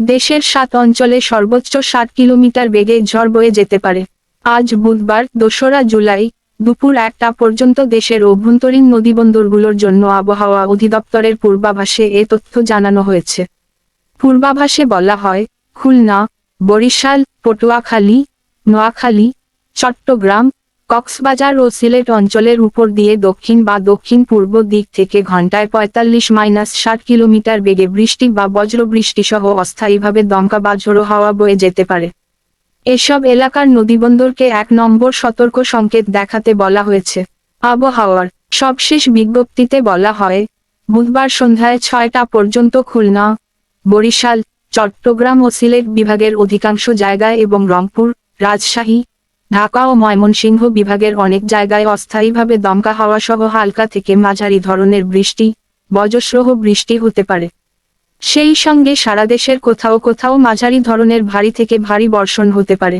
দেশের সাত অঞ্চলে সর্বোচ্চ ষাট কিলোমিটার বেগে ঝড় বয়ে যেতে পারে। আজ বুধবার, দোসরা জুলাই, দুপুর একটা পর্যন্ত দেশের অভ্যন্তরীণ নদীবন্দরগুলোর জন্য আবহাওয়া অধিদপ্তরের পূর্বাভাসে এ তথ্য জানানো হয়েছে। পূর্বাভাসে বলা হয়, খুলনা, বরিশাল, পটুয়াখালী, নোয়াখালী, চট্টগ্রাম কক্সবাজার ও সিলেট অঞ্চলের উপর দিয়ে দক্ষিণ বা দক্ষিণ পূর্ব দিক থেকে ঘন্টায় পঁয়তাল্লিশ মাইনাস ষাট কিলোমিটার বেগে বৃষ্টি বা বজ্রবৃষ্টি সহ অস্থায়ীভাবে দমকা বা ঝোড়ো হাওয়া বয়ে যেতে পারে। এসব এলাকার নদীবন্দরকে এক নম্বর সতর্ক সংকেত দেখাতে বলা হয়েছে। আবহাওয়ার সবশেষ বিজ্ঞপ্তিতে বলা হয়, বুধবার সন্ধ্যায় ছয়টা পর্যন্ত খুলনা, বরিশাল, চট্টগ্রাম ও সিলেট বিভাগের অধিকাংশ জায়গায় এবং রংপুর, রাজশাহী ঢাকা ও ময়মনসিংহ বিভাগের অনেক জায়গায় অস্থায়ীভাবে দমকা হাওয়াসহ হালকা থেকে মাঝারি ধরনের বৃষ্টি, বজ্রসহ বৃষ্টি হতে পারে। সেই সঙ্গে সারা দেশের কোথাও কোথাও মাঝারি ধরনের ভারী থেকে ভারী বর্ষণ হতে পারে।